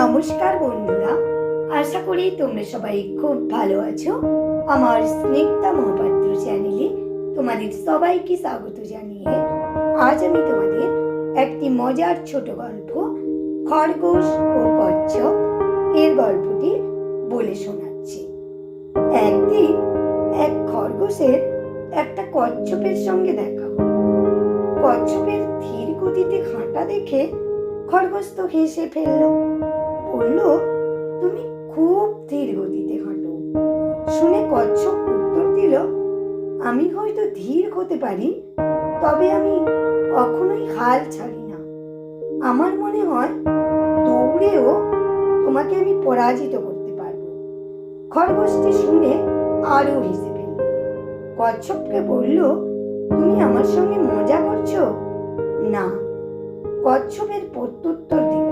নমস্কার বন্ধুরা, আশা করি তোমরা সবাই খুব ভালো আছো। আমার স্নিগ্ধা মহাপাত্র চ্যানেলে তোমাদের সবাইকে স্বাগত জানিয়ে আজ আমি তোমাদের একটি মজার ছোট গল্প, খরগোশ ও কচ্ছপ এর গল্পটি বলে শোনাচ্ছি। একদিন এক খরগোশের একটা কচ্ছপের সঙ্গে দেখা কচ্ছপের ধীর গতিতে হাঁটা দেখে খরগোশ তো হেসে ফেলল। বলল, তুমি খুব ধীর গতিতে হাঁটো শুনে কচ্ছপ উত্তর দিল, আমি হয়তো ধীর হতে পারি, তবে আমি কখনোই হাল ছাড়ি না। আমার মনে হয় দৌড়েও তোমাকে আমি পরাজিত করতে পারব। খরগোশটি শুনে আরও হেসে ফেলল। কচ্ছপকে বলল, তুমি আমার সঙ্গে মজা করছ? না। কচ্ছপের প্রত্যুত্তর দিল,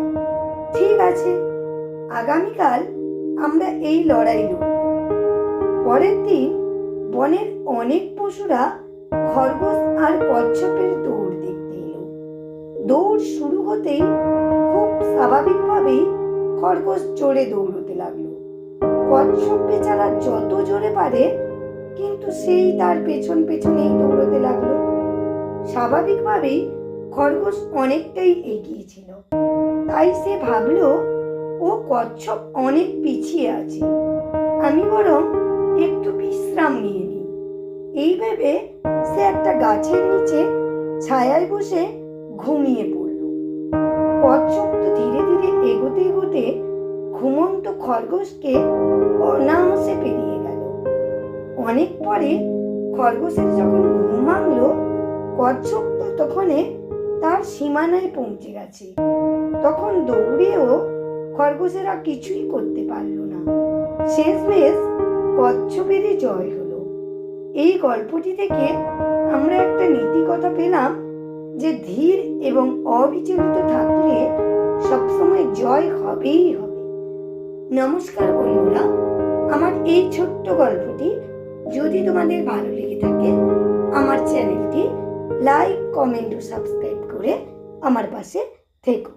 ঠিক আছে আগামীকাল আমরা এই লড়াই লড়ব। পরের দিন বনের অনেক পশুরা খরগোশ আর কচ্ছপের দৌড় দেখতে এলো। দৌড় শুরু হতেই খুব স্বাভাবিকভাবেই খরগোশ জোরে দৌড়তে লাগল। কচ্ছপ বেচারা যত জোরে পারে, কিন্তু সেই তার পেছন পেছনেই দৌড়তে লাগল। স্বাভাবিকভাবেই খরগোশ অনেকটাই এগিয়ে ছিল। তাই সে ভাবলো ও কচ্ছপ অনেক পিছিয়ে আছে। আমি বরং একটু বিশ্রাম নিয়ে নিই। এই ভেবে সে একটা গাছের নিচে ছায়ায় বসে ঘুমিয়ে পড়ল। কচ্ছপ তো ধীরে ধীরে এগোতে এগোতে ঘুমন্ত খরগোশকে অনায়াসে পেরিয়ে গেল। অনেক পরে খরগোশের যখন ঘুম ভাঙলো, কচ্ছপ তো তখনে তার সীমানায় পৌঁছে গেছে। তখন দৌড়েও খরগোশেরা কিছুই করতে পারল না। শেষমেশ কচ্ছপেরই জয় হলো। এই গল্পটি থেকে আমরা একটা নীতি কথা পেলাম যে ধীর এবং অবিচলিত থাকলে সবসময় জয় হবেই হবে। নমস্কার বন্ধুরা, আমার এই ছোট্ট গল্পটি যদি তোমাদের ভালো লেগে থাকে, আমার চ্যানেলটি লাইক, কমেন্ট ও সাবস্ক্রাইব করে আমার পাশে থেকো।